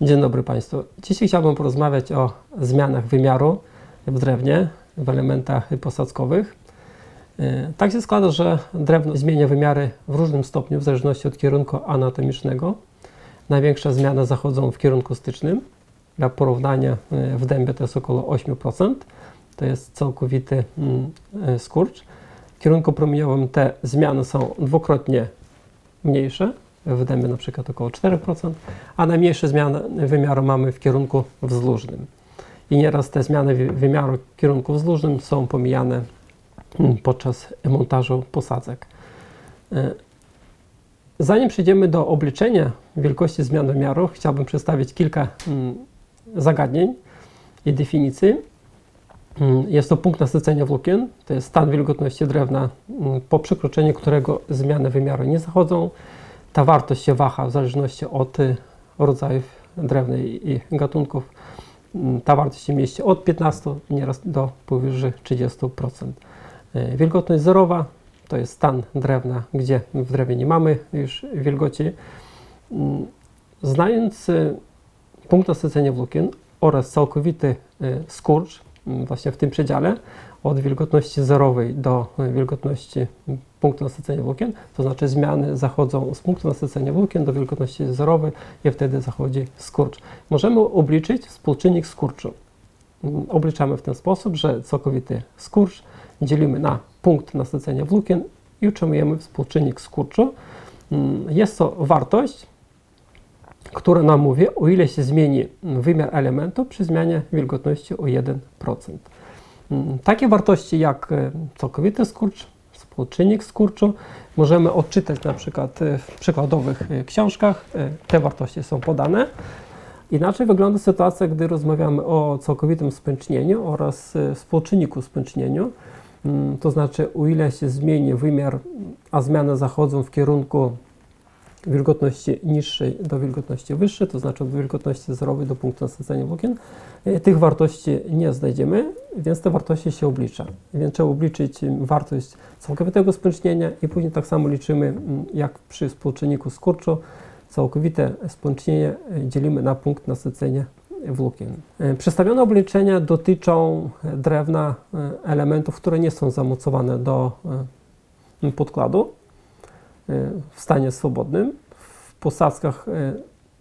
Dzień dobry Państwu. Dzisiaj chciałbym porozmawiać o zmianach wymiaru w drewnie, w elementach posadzkowych. E, Tak się składa, że drewno zmienia wymiary w różnym stopniu w zależności od kierunku anatomicznego. Największe zmiany zachodzą w kierunku stycznym. Dla porównania e, w dębie to jest około 8%. To jest całkowity mm, e, skurcz. Kierunku promieniowym te zmiany są dwukrotnie mniejsze, w dębie na przykład około 4%, a najmniejsze zmiany wymiaru mamy w kierunku wzdłużnym. I nieraz te zmiany wymiaru w kierunku wzdłużnym są pomijane mm, podczas montażu posadzek. E, Zanim przejdziemy do obliczenia wielkości zmian wymiaru, chciałbym przedstawić kilka mm, zagadnień i definicji. Mm, Jest to punkt nasycenia włókien, to jest stan wilgotności drewna, mm, po przekroczeniu którego zmiany wymiaru nie zachodzą. Ta wartość się waha w zależności od y, rodzajów drewna i gatunków. Mm, Ta wartość się mieści od 15 nieraz do powyżej 30%. Y, Wilgotność zerowa to jest stan drewna, gdzie w drewie nie mamy już wilgoci. Znając y, punkt nasycenia włókien oraz całkowity skurcz właśnie w tym przedziale od wilgotności zerowej do y, wilgotności mm, punktu nasycenia włókien, to znaczy zmiany zachodzą z punktu nasycenia włókien do wilgotności zerowej i wtedy zachodzi skurcz. Możemy obliczyć współczynnik skurczu. Mm, Obliczamy w ten sposób, że całkowity skurcz dzielimy na punkt nasycenia włókien i utrzymujemy współczynnik skurczu. Mm, Jest to wartość, która nam mówi, o ile się zmieni wymiar elementu przy zmianie wilgotności o 1%. Mm, Takie wartości jak e, całkowity skurcz, współczynnik skurczu możemy odczytać na przykład e, w przykładowych e, książkach. Te wartości są podane. Inaczej wygląda sytuacja, gdy rozmawiamy o całkowitym spęcznieniu oraz współczynniku spęcznieniu. Mm, To znaczy, o ile się zmieni wymiar, a zmiany zachodzą w kierunku wilgotności niższej do wilgotności wyższej, to znaczy od wilgotności zerowej do punktu nasycenia włókien, e, tych wartości nie znajdziemy, więc te wartości się oblicza. Więc trzeba obliczyć wartość całkowitego spęcznienia i później tak samo liczymy, jak przy współczynniku skurczu, całkowite spęcznienie e, dzielimy na punkt nasycenia włókien. E, Przedstawione obliczenia dotyczą drewna elementów, które nie są zamocowane do podkładu w stanie swobodnym. W posadzkach e,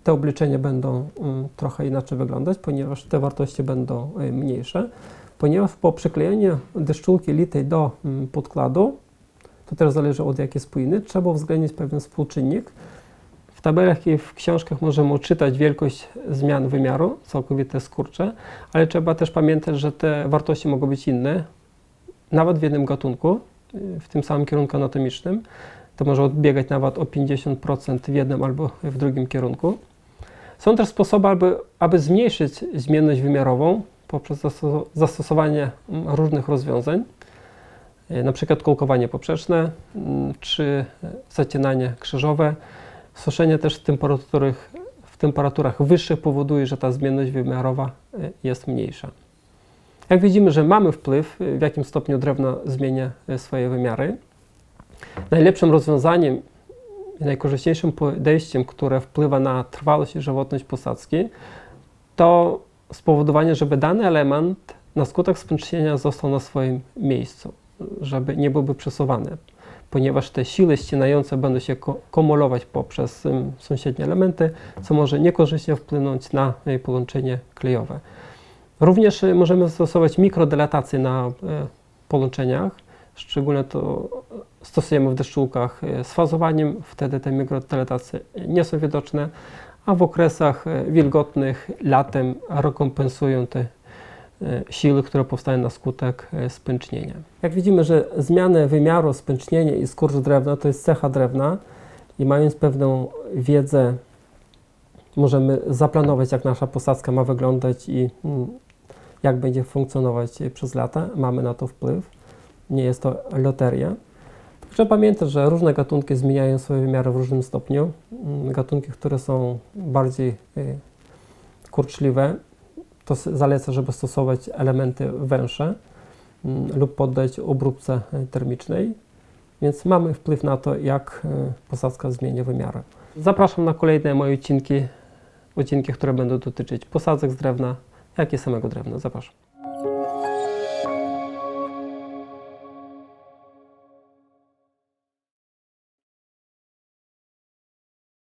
te obliczenia będą mm, trochę inaczej wyglądać, ponieważ te wartości będą mniejsze. Ponieważ po przyklejeniu deszczulki litej do podkładu, to też zależy od jakiej spójny, trzeba uwzględnić pewien współczynnik. W tabelach i w książkach możemy odczytać wielkość zmian wymiaru, całkowite skurcze, ale trzeba też pamiętać, że te wartości mogą być inne, nawet w jednym gatunku, y, w tym samym kierunku anatomicznym. To może odbiegać nawet o 50% w jednym albo w drugim kierunku. Są też sposoby, aby, aby zmniejszyć zmienność wymiarową poprzez zasto- zastosowanie mm, różnych rozwiązań, y, na przykład kołkowanie poprzeczne mm, czy zacinanie krzyżowe. Suszenie też w temperaturach, w temperaturach wyższych powoduje, że ta zmienność wymiarowa y, jest mniejsza. Jak widzimy, że mamy wpływ, w jakim stopniu drewno zmienia y, swoje wymiary. Najlepszym rozwiązaniem i najkorzystniejszym podejściem, które wpływa na trwałość i żywotność posadzki, to spowodowanie, żeby dany element na skutek spęcznienia został na swoim miejscu, żeby nie byłby przesuwany, ponieważ te siły ścinające będą się kumulować poprzez sąsiednie elementy, co może niekorzystnie wpłynąć na y, połączenie klejowe. Również y, możemy stosować mikrodelatację na y, połączeniach, szczególnie to stosujemy w deszczułkach y, z fazowaniem, wtedy te mikrodelatacje nie są widoczne, a w okresach y, wilgotnych latem rekompensują te y, siły, które powstają na skutek spęcznienia. Jak widzimy, że zmiany wymiaru, spęcznienie i skurcz drewna to jest cecha drewna i mając pewną wiedzę możemy zaplanować, jak nasza posadzka ma wyglądać i mm, jak będzie funkcjonować przez lata. Mamy na to wpływ. Nie jest to loteria. Trzeba pamiętać, że różne gatunki zmieniają swoje wymiary w różnym stopniu. Mm, Gatunki, które są bardziej y, kurczliwe, to zaleca, żeby stosować elementy węższe mm, lub poddać obróbce y, termicznej. więc mamy wpływ na to, jak e, posadzka zmienia wymiary. Zapraszam na kolejne moje odcinki, odcinki, które będą dotyczyć posadzek z drewna, jak i samego drewna. Zapraszam.